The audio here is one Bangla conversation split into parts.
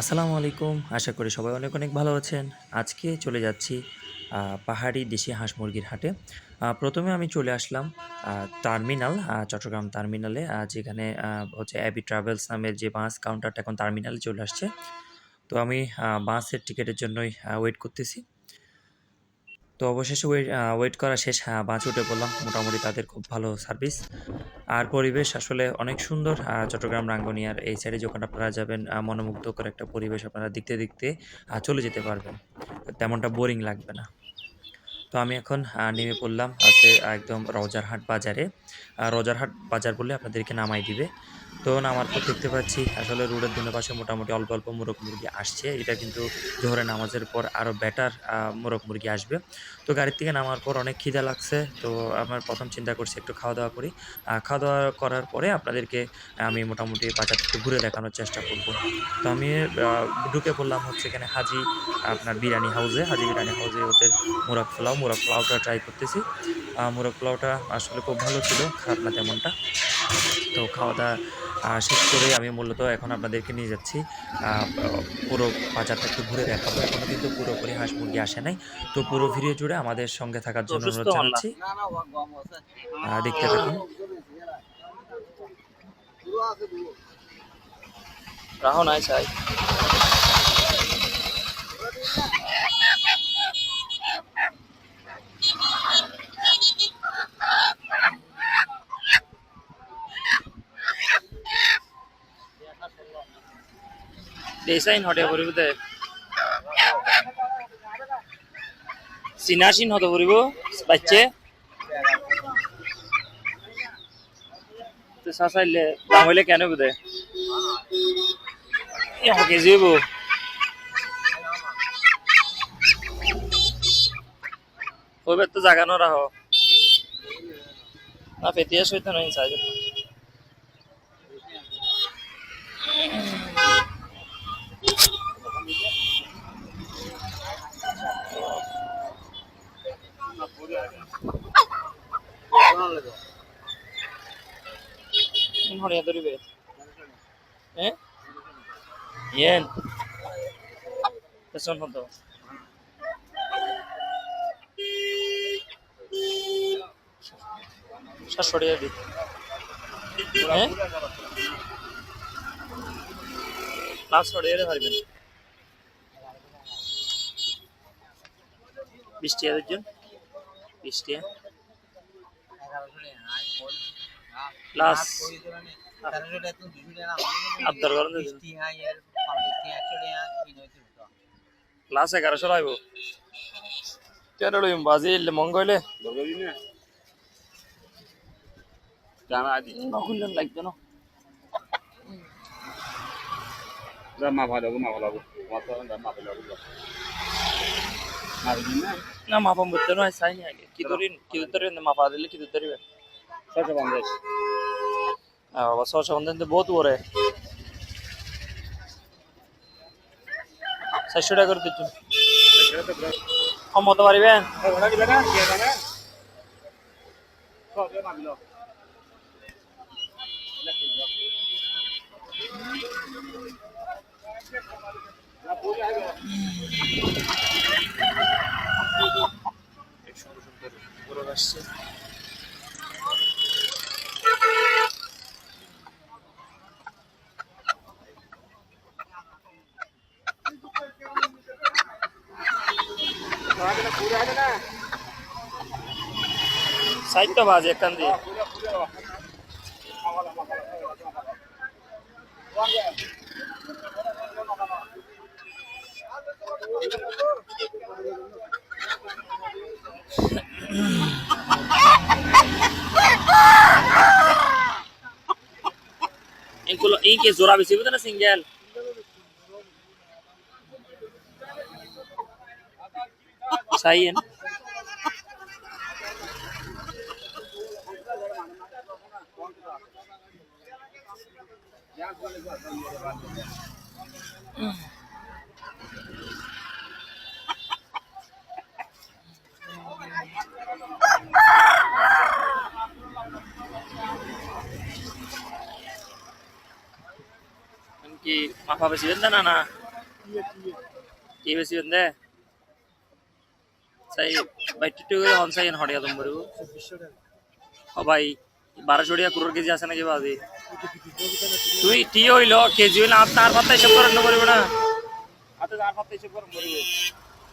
আসসালামু আলাইকুম। আশা করি সবাই অনেক অনেক ভালো আছেন। আজকে চলে যাচ্ছি পাহাড়ি দেশি হাঁস মুরগির হাটে। প্রথমে আমি চলে আসলাম টার্মিনাল চট্টগ্রাম টার্মিনালে যেখানে হচ্ছে অ্যাবি ট্রাভেলস নামের যে বাস কাউন্টারটা এখন টার্মিনালে চলে আসছে। তো আমি বাসের টিকিটের জন্যই ওয়েট করতেছি। তো অবশেষে ওয়েট করা শেষ। হ্যাঁ বাঁচ উঠে পড়লাম। মোটামুটি তাদের খুব ভালো সার্ভিস। আর পরিবেশ আসলে অনেক সুন্দর। চট্টগ্রাম, রাঙ্গনিয়ার এই সাইডে যখন আপনারা যাবেন মনোমুগ্ধকর একটা পরিবেশ আপনারা দেখতে দেখতে চলে যেতে পারবেন। তেমনটা বোরিং লাগবে না। তো আমি এখন নেমে পড়লাম আছে একদম রওজারহাট বাজারে। রজারহাট বাজার বলে আপনাদেরকে নামাই দিবে। তো নামার পর দেখতে পাচ্ছি, আসলে রোডের দুনো পাশে মোটামুটি অল্প অল্প মোরগ মুরগি আসছে। এটা কিন্তু জোহরে নামাজের পর আরও বেটার মোরগ মুরগি আসবে। তো গাড়ির থেকে নামার পর অনেক খিদা লাগছে। তো আমার প্রথম চিন্তা করছি একটু খাওয়া দাওয়া করি। খাওয়া দাওয়া করার পরে আপনাদেরকে আমি মোটামুটি বাজার থেকে ঘুরে দেখানোর চেষ্টা করব। তো আমি ঢুকে পড়লাম হচ্ছে এখানে হাজি, আপনার বিরিয়ানি হাউসে হাজি বিরিয়ানি হাউসে ওদের মোরগ পোলাও, মোরগ পোলাওটা ট্রাই করতেছি। মোরগ পোলাওটা আসলে খুব ভালো ছিল খারাপ না তেমনটা। তো খাওয়া দাওয়া শেষ করে আমি মূলত এখন আপনাদেরকে নিয়ে যাচ্ছি। পুরো বাজারটা একটু ঘুরে দেখাবো। এখনও কিন্তু পুরোপুরি হাঁস মুরগি আসে নাই। তো পুরো ভিডিও জুড়ে আমাদের সঙ্গে থাকার জন্য অনুরোধ জানাচ্ছি। দেখতে থাকুন। রাহো নাই চাই ডিজাইন হটে পড়িব দে। চিনাচিন হতে পড়িব, বাচ্চে। তো চাচাইলে দাম হইলে কেন বুধে এশ কেজি হব তো জাগা ন রাহ না ফেতিয়া নয় চাই হরিয়া ধরিবে হ্যাঁ পারবেন বৃষ্টি আর জন বৃষ্টি লাস্ট ক্লাস এগারোশো লাগব কেন লইম? বাজি এলে মঙ্গ হইলে। নকুললেন লাগবে না, মা ভালো মা ভালো মা ভালো না মাপা বুঝতে নয় চাই নি আগে কি ধরিন কি ধরেন মাপা দিলে কি ধরিবেন ছশো পঞ্চাশ। বাবা ছশো পঞ্চাশ তো বহুত বড় চারশো টাকা করে দিচ্ছি। কম হতে পারিবেন মোরগ আসছে সাইডটা বাজে একখান দিয়ে। এগুলো এই কি জোড়া বেশি বুঝে না সিঙ্গেল না না দে চাই ভাই টিটু করে হন চাই হড়িয়া তুমি বলব ও ভাই বারোশো টাকা কুড়োর কেজি আছে নাকি বাজি তুই টি হইল কেজি হইলে আর তার পাত্তা হিসাব করেন না পারবে না হাতে তার পাত্তা হিসাব করেন পারবে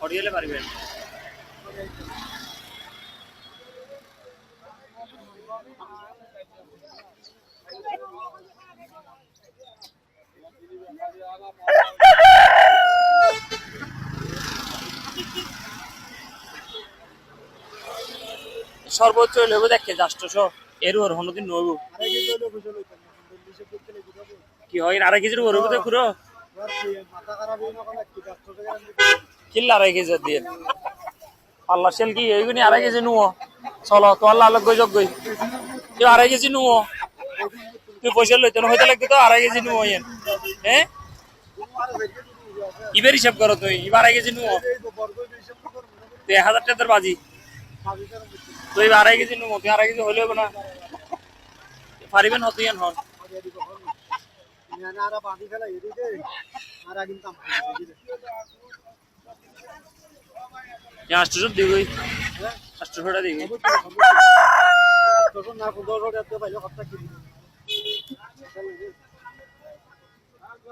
হড়িয়ালে পারবেন সর্বোচ্চ হইলে দেখে যাষ্টশো এর ওর হনদিন নইব কি হয়, আড়াই কেজির ওর তো পুরো কিল্লা আড়াই কেজি দিয়ে। আল্লাহ সেল কি এইগুনি আড়াই কেজি নুও চলো, তো আল্লাহ আলোক গই, যোগ গই। আড়াই কেজি নুও তুই পয়সা লইতে হইতে তো আড়াই কেজি নুও ইয়েন। হ্যাঁ? ইবের হিসাব করো তুই আড়াই কেজি নুও তুই এক হাজার টাকার বাজি। তুই আড়াই কেজি নুও তুই আড়াই কেজি হইলে হবে না। পারিবেন হত ইয়ান হন। আষ্টশো দিবই। আষ্টশোটা দিবি তো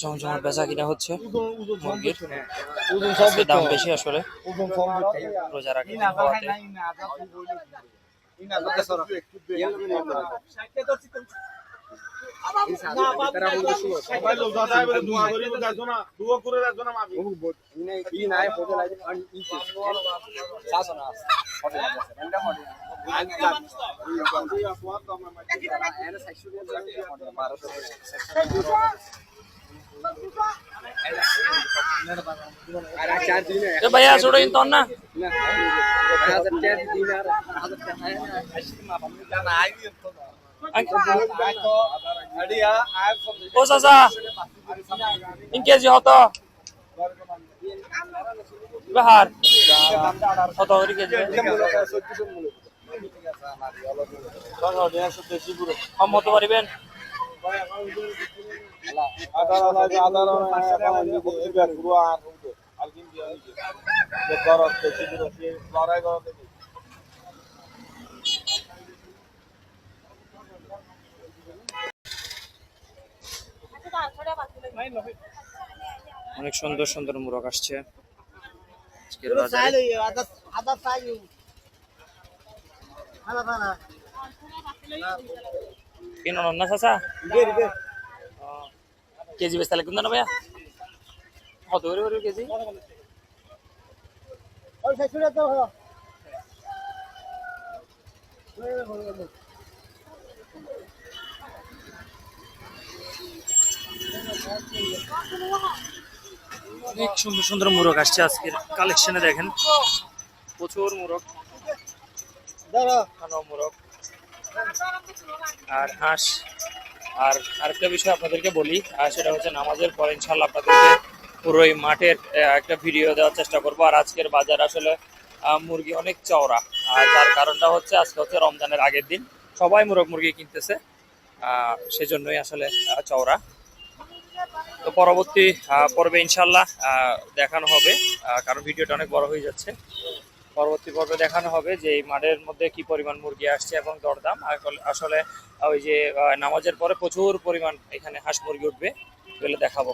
জমজমার বেচা কিনা হচ্ছে মুরগির দাম বেশি আসলে। রোজার আগে হওয়াতে এ ভাইয়া ছোট কিন্তু না ও চাচা তিন কেজি হতো। বাহার কত করে কেজি। কম হতে পারিবেন? অনেক সুন্দর সুন্দর মুরগ আসছে। আজকের বাজারে। কিনো না চাচা? কেজি বেচতে লাগবে না ভাইয়া? কত করে করে কেজি? অনেক সুন্দর সুন্দর মুরগ আসছে আজকের কালেকশনে দেখেন। প্রচুর মুরগ। মুরগ। আর হাঁস। আর আরেকটা বিষয় আপনাদেরকে বলি সেটা হচ্ছে নামাজের পর ইনশাল্লাহ আপনাদেরকে পুরো এই মাঠের একটা ভিডিও দেওয়ার চেষ্টা করব। আর আজকের বাজার আসলে মুরগি অনেক চওড়া। আর তার কারণটা হচ্ছে আজকে হচ্ছে রমজানের আগের দিন। সবাই মুরগ মুরগি কিনতেছে। সেজন্যই আসলে চওড়া। তো পরবর্তী পর্বে ইনশাল্লাহ দেখানো হবে কারণ ভিডিওটা অনেক বড় হয়ে যাচ্ছে। পরবর্তী পর্বে দেখানো হবে যে এই মাঠের মধ্যে কি পরিমাণ মুরগি আসছে এবং দরদাম। আসলে- ওই যে নামাজের পরে প্রচুর পরিমাণ এখানে হাঁস মুরগি উঠবে এগুলো দেখাবো।